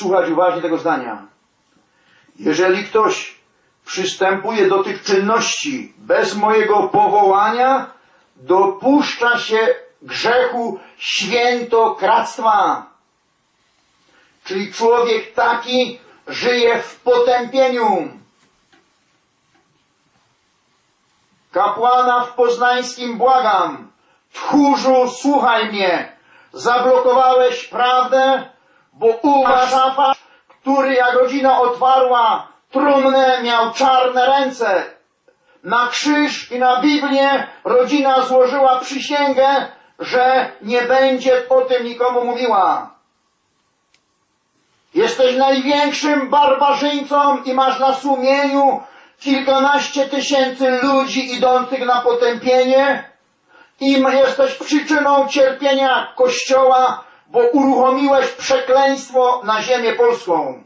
słuchać uważnie tego zdania. Jeżeli ktoś przystępuje do tych czynności bez mojego powołania, dopuszcza się grzechu świętokradztwa. Czyli człowiek taki żyje w potępieniu. Kapłana w Poznańskim błagam, tchórzu słuchaj mnie, zablokowałeś prawdę, bo u was szafa, który jak rodzina otwarła trumnę, miał czarne ręce. Na krzyż i na Biblię rodzina złożyła przysięgę, że nie będzie o tym nikomu mówiła. Jesteś największym barbarzyńcą i masz na sumieniu kilkanaście tysięcy ludzi idących na potępienie i jesteś przyczyną cierpienia Kościoła, bo uruchomiłeś przekleństwo na ziemię polską.